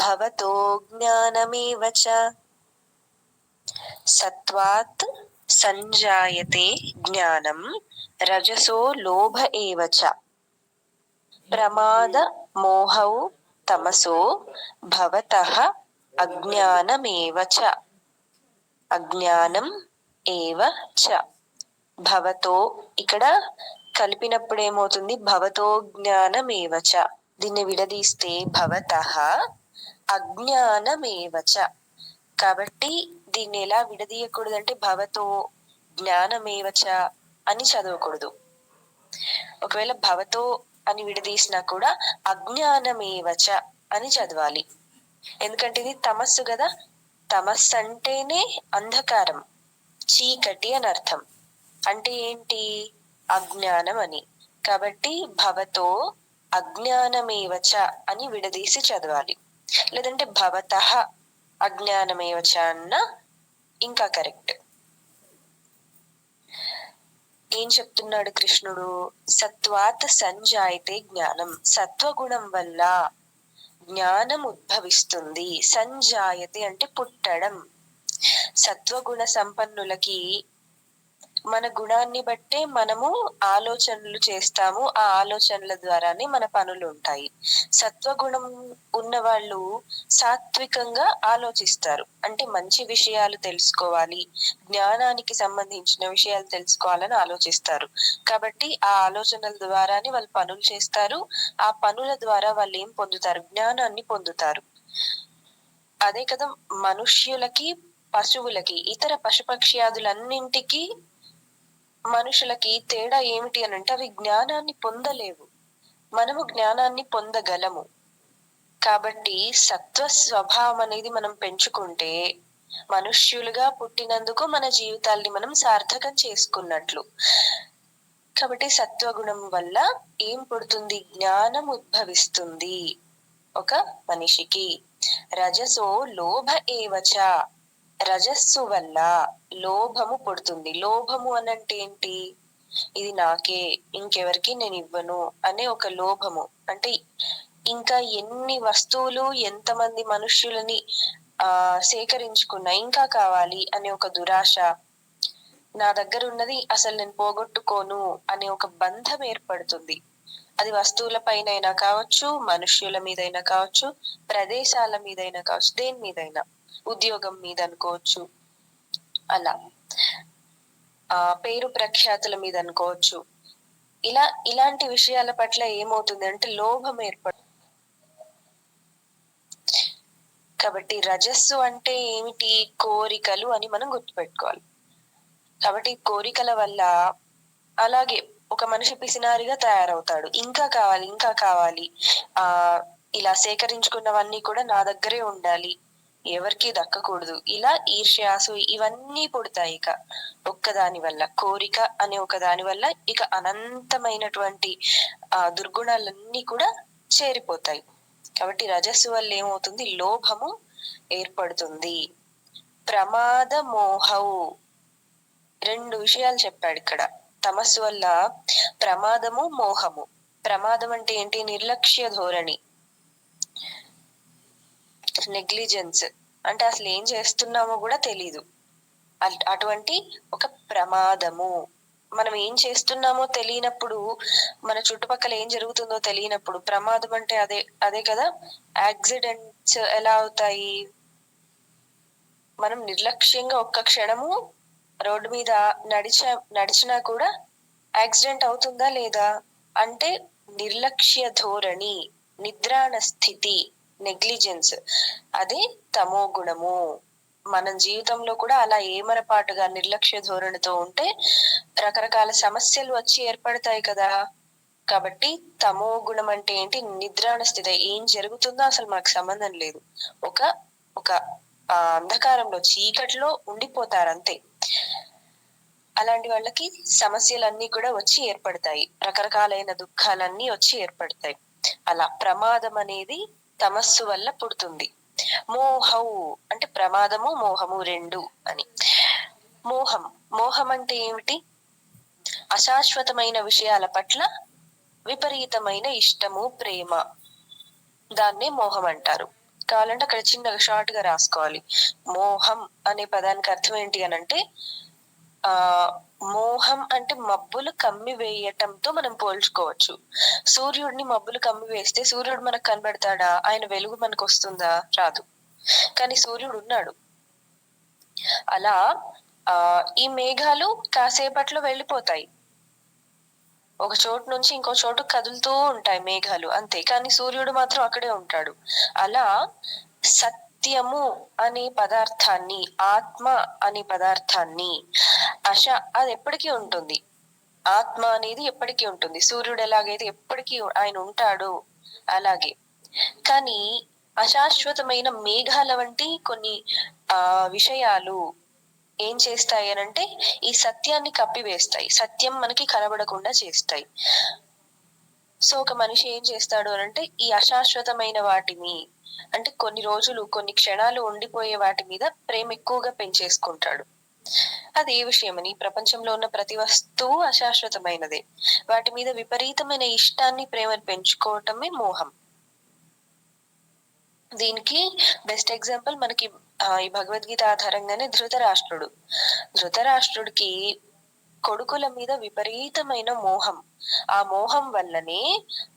భవతో జ్ఞానమేవ చ సత్వాత్ సంజాయతే జ్ఞానం రజసో లోభ ఏవ చ ప్రమాద మోహౌ తమసో భవతః అజ్ఞానమేవ చ అజ్ఞానం ఏవ చ భవతో ఇక్కడ కలిపినప్పుడు ఏమవుతుంది భవతో జ్ఞానమేవ చ। దీన్ని విడదీస్తే భవత అజ్ఞానమేవచ. కాబట్టి దీన్ని ఎలా విడదీయకూడదు అంటే భవతో జ్ఞానమేవచ అని చదవకూడదు. ఒకవేళ భవతో అని విడదీసినా కూడా అజ్ఞానమేవచ అని చదవాలి. ఎందుకంటే ఇది తమస్సు కదా. తమస్సు అంటేనే అంధకారం చీకటి అని అర్థం. అంటే ఏంటి? అజ్ఞానం అని కాబట్టి భవతో అజ్ఞానమేవచ అని విడదీసి చదవాలి. లేదంటే భవత అజ్ఞానమేవచ అన్న ఇంకా కరెక్ట్. ఏం చెప్తున్నాడు కృష్ణుడు? సత్వాత్ సంజాయితే జ్ఞానం. సత్వగుణం వల్ల జ్ఞానం ఉద్భవిస్తుంది. సంజాయతే అంటే పుట్టడం. సత్వగుణ సంపన్నులకి మన గుణాన్ని బట్టే మనము ఆలోచనలు చేస్తాము. ఆ ఆలోచనల ద్వారానే మన పనులు ఉంటాయి. సత్వగుణం ఉన్న వాళ్ళు సాత్వికంగా ఆలోచిస్తారు. అంటే మంచి విషయాలు తెలుసుకోవాలి. జ్ఞానానికి సంబంధించిన విషయాలు తెలుసుకోవాలని ఆలోచిస్తారు. కాబట్టి ఆ ఆలోచనల ద్వారానే వాళ్ళు పనులు చేస్తారు. ఆ పనుల ద్వారా వాళ్ళు ఏం పొందుతారు? జ్ఞానాన్ని పొందుతారు. అదే కదా మనుష్యులకి పశువులకి ఇతర పశుపక్ష్యాదులన్నింటికి మనుషులకి తేడా ఏమిటి అని అంటే అవి జ్ఞానాన్ని పొందలేవు. మనము జ్ఞానాన్ని పొందగలము. కాబట్టి సత్వ స్వభావం అనేది మనం పెంచుకుంటే మనుష్యులుగా పుట్టినందుకు మన జీవితాల్ని మనం సార్థకం చేసుకున్నట్లు. కాబట్టి సత్వగుణం వల్ల ఏం పుడుతుంది? జ్ఞానం ఉద్భవిస్తుంది ఒక మనిషికి. రజసో లోభ ఏవచ. రజస్సు వల్ల లోభము పుడుతుంది. లోభము అనంటే ఏంటి? ఇది నాకే ఇంకెవరికి నేను ఇవ్వను అనే ఒక లోభము. అంటే ఇంకా ఎన్ని వస్తువులు ఎంతమంది మనుష్యులని ఆ సేకరించుకున్నా ఇంకా కావాలి అనే ఒక దురాశ నా దగ్గర ఉన్నది అసలు నేను పోగొట్టుకోను అనే ఒక బంధం ఏర్పడుతుంది. అది వస్తువుల పైన అయినా కావచ్చు మనుష్యుల మీదైనా కావచ్చు ప్రదేశాల మీదైనా కావచ్చు దేని మీదైనా. ఉద్యోగం మీద అనుకోవచ్చు. అలా. ఆ పేరు ప్రఖ్యాతుల మీద అనుకోవచ్చు. ఇలా ఇలాంటి విషయాల పట్ల ఏమవుతుంది అంటే లోభం ఏర్పడు. కాబట్టి రజస్సు అంటే ఏమిటి? కోరికలు అని మనం గుర్తుపెట్టుకోవాలి. కాబట్టి కోరికల వల్ల అలాగే ఒక మనిషి పిసినారిగా తయారవుతాడు. ఇంకా కావాలి ఇంకా కావాలి. ఆ ఇలా సేకరించుకున్నవన్నీ కూడా నా దగ్గరే ఉండాలి. ఎవరికి దక్కకూడదు. ఇలా ఈర్ష్యాసు ఇవన్నీ పుడతాయి ఇక. ఒక్కదాని వల్ల కోరిక అనే ఒక దాని వల్ల ఇక అనంతమైనటువంటి ఆ దుర్గుణాలన్నీ కూడా చేరిపోతాయి. కాబట్టి రజస్సు వల్ల ఏమవుతుంది? లోభము ఏర్పడుతుంది. ప్రమాద మోహవు రెండు విషయాలు చెప్పాడు ఇక్కడ. తమస్సు వల్ల ప్రమాదము మోహము. ప్రమాదం అంటే ఏంటి? నిర్లక్ష్య ధోరణి. నెగ్లిజెన్స్ అంటే అసలు ఏం చేస్తున్నామో కూడా తెలీదు. అటువంటి ఒక ప్రమాదము. మనం ఏం చేస్తున్నామో తెలియనప్పుడు మన చుట్టుపక్కల ఏం జరుగుతుందో తెలియనప్పుడు ప్రమాదం అంటే అదే అదే కదా? యాక్సిడెంట్స్ ఎలా అవుతాయి? మనం నిర్లక్ష్యంగా ఒక్క క్షణము రోడ్డు మీద నడిచ నడిచినా కూడా యాక్సిడెంట్ అవుతుందా లేదా? అంటే నిర్లక్ష్య ధోరణి నిద్రాణ స్థితి. నెగ్లిజెన్స్. అదే తమో గుణము. మన జీవితంలో కూడా అలా ఏమరపాటుగా నిర్లక్ష్య ధోరణితో ఉంటే రకరకాల సమస్యలు వచ్చి ఏర్పడతాయి కదా. కాబట్టి తమో గుణం అంటే ఏంటి? నిద్రాణ స్థితి. ఏం జరుగుతుందో అసలు మాకు సంబంధం లేదు. ఒక ఒక అంధకారంలో చీకట్లో ఉండిపోతారు అంతే అలాంటి వాళ్ళకి సమస్యలన్నీ కూడా వచ్చి ఏర్పడతాయి. రకరకాలైన దుఃఖాలన్నీ వచ్చి ఏర్పడతాయి. అలా ప్రమాదం అనేది తమస్సు వల్ల పుడుతుంది. మోహౌ అంటే ప్రమాదము మోహము రెండు అని. మోహం మోహం అంటే ఏమిటి? అశాశ్వతమైన విషయాల పట్ల విపరీతమైన ఇష్టము ప్రేమ. దాన్నే మోహం అంటారు. కావాలంటే అక్కడ చిన్నగా షార్ట్గా రాసుకోవాలి. మోహం అనే పదానికి అర్థం ఏంటి అని అంటే ఆ మోహం అంటే మబ్బులు కమ్మి వేయటంతో మనం పోల్చుకోవచ్చు. సూర్యుడిని మబ్బులు కమ్మి వేస్తే సూర్యుడు మనకు కనబడతాడా? ఆయన వెలుగు మనకు వస్తుందా? రాదు. కానీ సూర్యుడు ఉన్నాడు. అలా ఆ ఈ మేఘాలు కాసేపట్లో వెళ్ళిపోతాయి. ఒక చోటు నుంచి ఇంకో చోటు కదులుతూ ఉంటాయి మేఘాలు అంతే. కానీ సూర్యుడు మాత్రం అక్కడే ఉంటాడు. అలా సత్యము అనే పదార్థాన్ని ఆత్మ అనే పదార్థాన్ని. అశ అది ఎప్పటికీ ఉంటుంది. ఆత్మ అనేది ఎప్పటికీ ఉంటుంది. సూర్యుడు ఎలాగైతే ఎప్పటికీ ఆయన ఉంటాడు అలాగే. కానీ అశాశ్వతమైన మేఘాల వంటి కొన్ని ఆ విషయాలు ఏం చేస్తాయి అనంటే ఈ సత్యాన్ని కప్పివేస్తాయి. సత్యం మనకి కనబడకుండా చేస్తాయి. సో ఒక మనిషి ఏం చేస్తాడు అనంటే ఈ అశాశ్వతమైన వాటిని అంటే కొన్ని రోజులు కొన్ని క్షణాలు ఉండిపోయే వాటి మీద ప్రేమ ఎక్కువగా పెంచేసుకుంటాడు. అది ఏ విషయమని? ఈ ప్రపంచంలో ఉన్న ప్రతి వస్తువు అశాశ్వతమైనదే. వాటి మీద విపరీతమైన ఇష్టాన్ని ప్రేమను పెంచుకోవటమే మోహం. దీనికి బెస్ట్ ఎగ్జాంపుల్ మనకి ఈ భగవద్గీత ఆధారంగానే ధృతరాష్ట్రుడు. ధృతరాష్ట్రుడికి కొడుకుల మీద విపరీతమైన మోహం. ఆ మోహం వల్లనే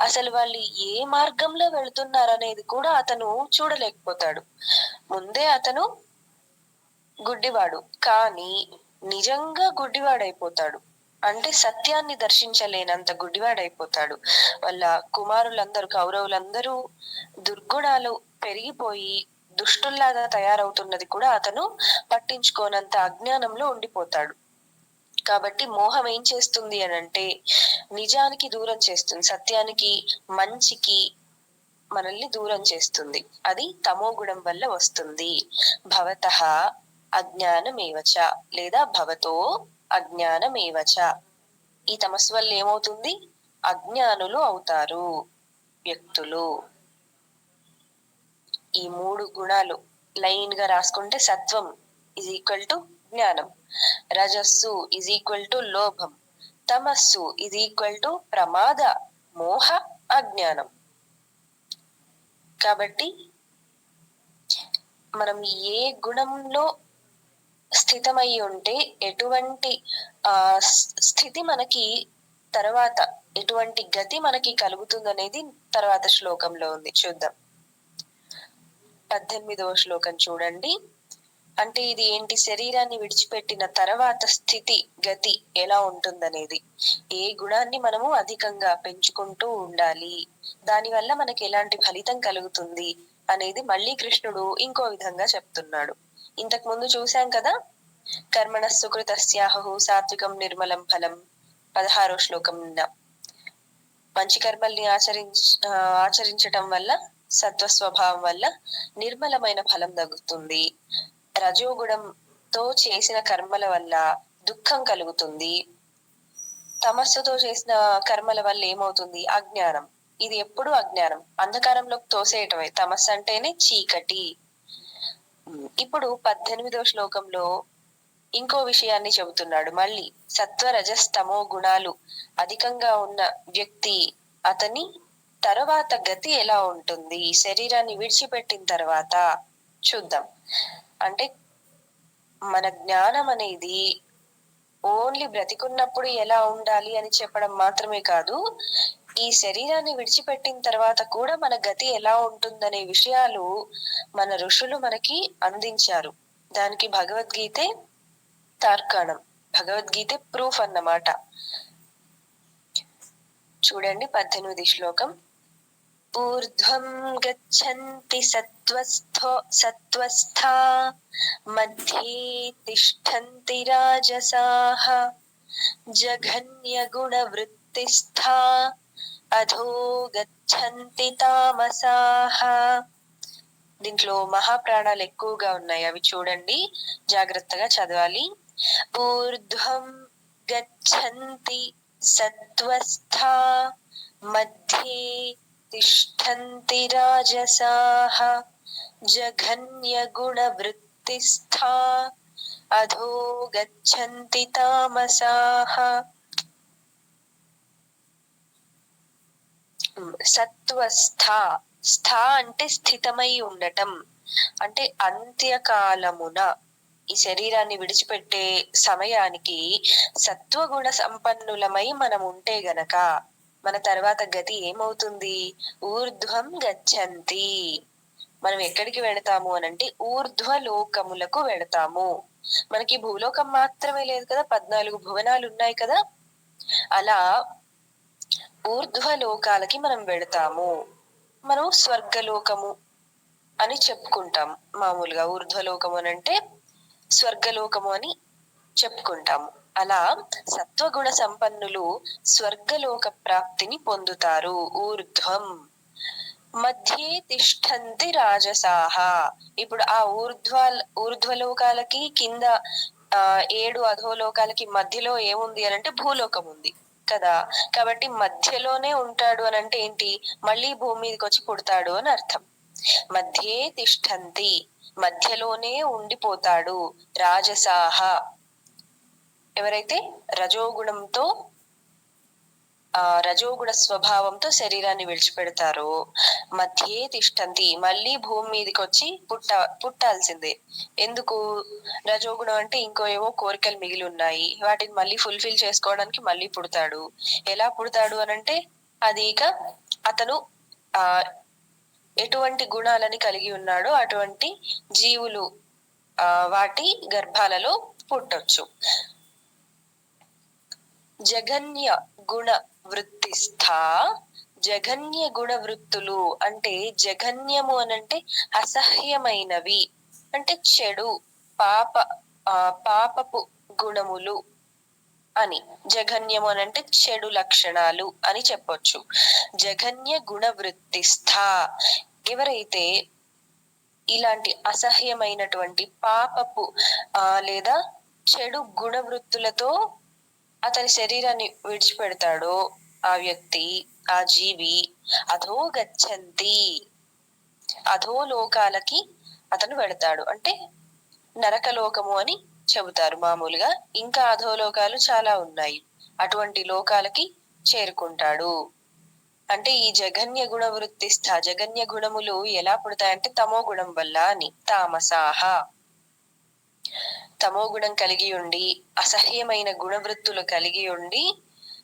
అసలు వాళ్ళు ఏ మార్గంలో వెళుతున్నారనేది కూడా అతను చూడలేకపోతాడు. ముందే అతను గుడ్డివాడు కానీ నిజంగా గుడ్డివాడైపోతాడు. అంటే సత్యాన్ని దర్శించలేనంత గుడ్డివాడైపోతాడు. వాళ్ళ కుమారులందరూ కౌరవులందరూ దుర్గుణాలు పెరిగిపోయి దుష్టుల్లాగా తయారవుతున్నది కూడా అతను పట్టించుకోనంత అజ్ఞానంలో ఉండిపోతాడు. కాబట్టి మోహం ఏం చేస్తుంది అని అంటే నిజానికి దూరం చేస్తుంది. సత్యానికి మంచికి మనల్ని దూరం చేస్తుంది. అది తమో గుణం వల్ల వస్తుంది. భవత అజ్ఞానమేవచ లేదా భవతో అజ్ఞానమేవచ. ఈ తమస్సు వల్ల ఏమవుతుంది? అజ్ఞానులు అవుతారు. వ్యక్తులు. ఈ మూడు గుణాలు లైన్గా రాసుకుంటే సత్వం ఈక్వల్ టు జ్ఞానం. రజస్సు ఇజ్ ఈక్వల్ టు లోభం. తమస్సు ఇజ్ ఈక్వల్ టు ప్రమాద మోహ అజ్ఞానం. కాబట్టి మనం ఏ గుణంలో స్థితమై ఉంటే ఎటువంటి ఆ స్థితి మనకి తర్వాత ఎటువంటి గతి మనకి కలుగుతుందనేది తర్వాత శ్లోకంలో ఉంది. చూద్దాం. పద్దెనిమిదవ శ్లోకం చూడండి. అంటే ఇది ఏంటి? శరీరాన్ని విడిచిపెట్టిన తర్వాత స్థితి గతి ఎలా ఉంటుందనేది. ఏ గుణాన్ని మనము అధికంగా పెంచుకుంటూ ఉండాలి? దానివల్ల మనకి ఎలాంటి ఫలితం కలుగుతుంది? అనేది మళ్ళీ కృష్ణుడు ఇంకో విధంగా చెప్తున్నాడు. ఇంతకు ముందు చూశాం కదా? కర్మణ సుకృతస్యాహు సాత్వికం నిర్మలం ఫలం. పదహారో శ్లోకం నిన్న. మంచి కర్మల్ని ఆచరించ ఆచరించటం వల్ల సత్వ స్వభావం వల్ల నిర్మలమైన ఫలం తగ్గుతుంది రజోగుణంతో చేసిన కర్మల వల్ల దుఃఖం కలుగుతుంది. తమస్సుతో చేసిన కర్మల వల్ల ఏమవుతుంది? అజ్ఞానం. ఇది ఎప్పుడు అజ్ఞానం. అంధకారంలోకి తోసేయటమే. తమస్సు అంటేనే చీకటి. ఇప్పుడు పద్దెనిమిదవ శ్లోకంలో ఇంకో విషయాన్ని చెబుతున్నాడు. మళ్ళీ సత్వ రజస్తమో గుణాలు. అధికంగా ఉన్న వ్యక్తి అతని తర్వాత గతి ఎలా ఉంటుంది? శరీరాన్ని విడిచిపెట్టిన తర్వాత చూద్దాం. అంటే మన జ్ఞానం అనేది ఓన్లీ బ్రతికున్నప్పుడు ఎలా ఉండాలి అని చెప్పడం మాత్రమే కాదు ఈ శరీరాన్ని విడిచిపెట్టిన తర్వాత కూడా మన గతి ఎలా ఉంటుందనే విషయాలు మన ఋషులు మనకి అందించారు. దానికి భగవద్గీతే తార్కాణం భగవద్గీతే ప్రూఫ్ అన్నమాట. చూడండి పద్దెనిమిది శ్లోకం. ఊర్ధ్వం గచ్చంతి సత్వస్థో సత్వస్థా మధ్యే తిష్టంతి రాజసాః వృత్తిస్థా అధో గచ్చంతి తామసాహ దీంట్లో మహాప్రాణాలు ఎక్కువగా ఉన్నాయి. అవి చూడండి. జాగ్రత్తగా చదవాలి. ఊర్ధ్వం గచ్చంతి సత్వస్థా మధ్యే తిష్టంతి రాజసాహ జఘన్యగుణవృత్తిస్థా అధో గచ్చంతి తామసాః సత్వస్థ స్థ అంటే స్థితమై ఉండటం. అంటే అంత్యకాలమున ఈ శరీరాన్ని విడిచిపెట్టే సమయానికి సత్వగుణ సంపన్నులమై మనం ఉంటే గనక మన తర్వాత గతి ఏమవుతుంది? ఊర్ధ్వం గచ్చంతి. మనం ఎక్కడికి వెళతాము అనంటే ఊర్ధ్వ లోకములకు వెళతాము మనకి భూలోకం మాత్రమే లేదు కదా పద్నాలుగు భువనాలు ఉన్నాయి కదా. అలా ఊర్ధ్వ లోకాలకి మనం వెళతాము మనం స్వర్గలోకము అని చెప్పుకుంటాం. మామూలుగా ఊర్ధ్వలోకము అని అంటే స్వర్గలోకము అని చెప్పుకుంటాము. అలా సత్వగుణ సంపన్నులు స్వర్గలోక ప్రాప్తిని పొందుతారు. ఊర్ధ్వం. మధ్యే తిష్టంతి రాజసాహ. ఇప్పుడు ఆ ఊర్ధ్వ ఊర్ధ్వలోకాలకి కింద ఆ ఏడు అధోలోకాలకి మధ్యలో ఏముంది అని అంటే భూలోకం ఉంది కదా. కాబట్టి మధ్యలోనే ఉంటాడు అని అంటే ఏంటి? మళ్ళీ భూమి మీదకి వచ్చి పుడతాడు అని అర్థం. మధ్యే తిష్టంతి మధ్యలోనే ఉండిపోతాడు రాజసాహ. ఎవరైతే? రజోగుణంతో రజోగుణ స్వభావంతో శరీరాన్ని విడిచిపెడతారు. మధ్యే తిష్టంతి మళ్ళీ భూమి మీదకి వచ్చి పుట్ట పుట్టాల్సిందే. ఎందుకు? రజోగుణం అంటే ఇంకో ఏవో కోరికలు మిగిలి ఉన్నాయి. వాటిని మళ్ళీ ఫుల్ఫిల్ చేసుకోవడానికి మళ్ళీ పుడతాడు. ఎలా పుడతాడు అనంటే అది ఇక అతను ఆ ఎటువంటి గుణాలని కలిగి ఉన్నాడో అటువంటి జీవులు ఆ వాటి గర్భాలలో పుట్టొచ్చు. జగన్య గుణ వృత్తిస్థ జఘన్య గుణ వృత్తులు అంటే జఘన్యము అనంటే అసహ్యమైనవి అంటే చెడు పాప పాపపు గుణములు అని. జఘన్యము అని అంటే చెడు లక్షణాలు అని చెప్పొచ్చు. జఘన్య గుణ వృత్తిస్థ ఎవరైతే ఇలాంటి అసహ్యమైనటువంటి పాపపు ఆ లేదా చెడు గుణ వృత్తులతో అతని శరీరాన్ని విడిచిపెడతాడో ఆ వ్యక్తి ఆ జీవి అధో గచ్చంతి. అధో లోకాలకి అతను వెళతాడు. అంటే నరకలోకము అని చెబుతారు మామూలుగా. ఇంకా అధోలోకాలు చాలా ఉన్నాయి. అటువంటి లోకాలకి చేరుకుంటాడు. అంటే ఈ జగన్య గుణ వృత్తిస్థ జగన్య గుణములు ఎలా పుడతాయంటే తమో గుణం వల్ల అని తామసాహ. తమో గుణం కలిగి ఉండి అసహ్యమైన గుణవృత్తులు కలిగి ఉండి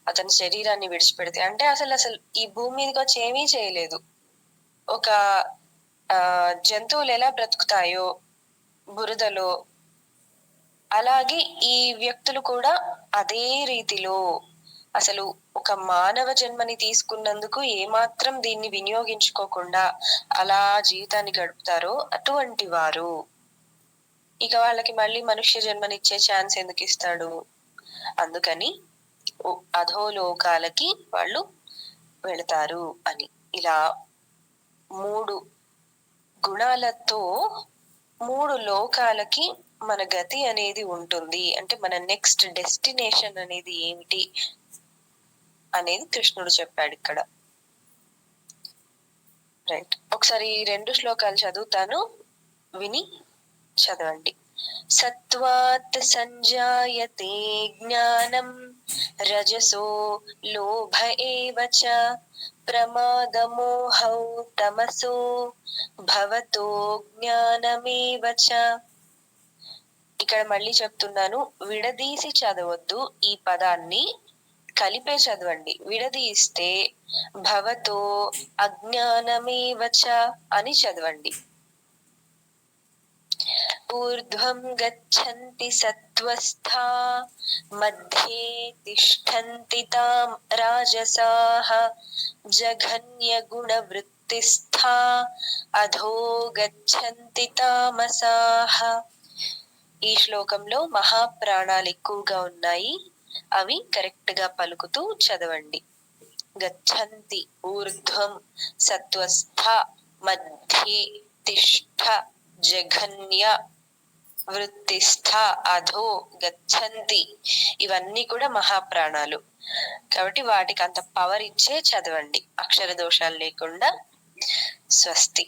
అతని శరీరాన్ని విడిచిపెడితే. అంటే అసలు అసలు ఈ భూమి మీదకి వచ్చి ఏమీ చేయలేదు. ఒక జంతువులు ఎలా బ్రతుకుతాయో బురదలో అలాగే ఈ వ్యక్తులు కూడా అదే రీతిలో అసలు ఒక మానవ జన్మని తీసుకున్నందుకు ఏమాత్రం దీన్ని వినియోగించుకోకుండా అలా జీవితాన్ని గడుపుతారో అటువంటి వారు. ఇక వాళ్ళకి మళ్ళీ మనుష్య జన్మనిచ్చే ఛాన్స్ ఎందుకు ఇస్తాడు? అందుకని అధోలోకాలకి వాళ్ళు వెళతారు అని. ఇలా మూడు గుణాలతో మూడు లోకాలకి మన గతి అనేది ఉంటుంది. అంటే మన నెక్స్ట్ డెస్టినేషన్ అనేది ఏమిటి అనేది కృష్ణుడు చెప్పాడు ఇక్కడ. రైట్ ఒకసారి రెండు శ్లోకాలు చదువుతాను. విని చదవండి. సత్వాత్ సంజాయతే జ్ఞానం రజసో లోభ ఏవ చ ప్రమాదమోహౌ తమసో భవతో జ్ఞానమేవ చ ఇక్కడ మళ్ళీ చెప్తున్నాను విడదీసి చదవద్దు ఈ పదాన్ని కలిపే చదవండి. విడదీస్తే భవతో అజ్ఞానమేవచ అని చదవండి. ఊర్ధ్వం గచ్చంతి సత్వస్థా మధ్యే తిష్టంతి తాం రాజసాః జఘన్య గుణ వృత్తిస్థా అధో గచ్చంతి తామసాః ఈ శ్లోకంలో మహాప్రాణాలు ఎక్కువగా ఉన్నాయి. అవి కరెక్ట్గా పలుకుతూ చదవండి. గచ్చంతి ఊర్ధ్వం సత్వస్థ మధ్యే తిష్ఠ జఘన్య వృత్తిస్థ అధో గచ్చంతి ఇవన్నీ కూడా మహాప్రాణాలు. కాబట్టి వాటికి అంత పవర్ ఇచ్చే చదవండి. అక్షర దోషాలు లేకుండా స్వస్తి.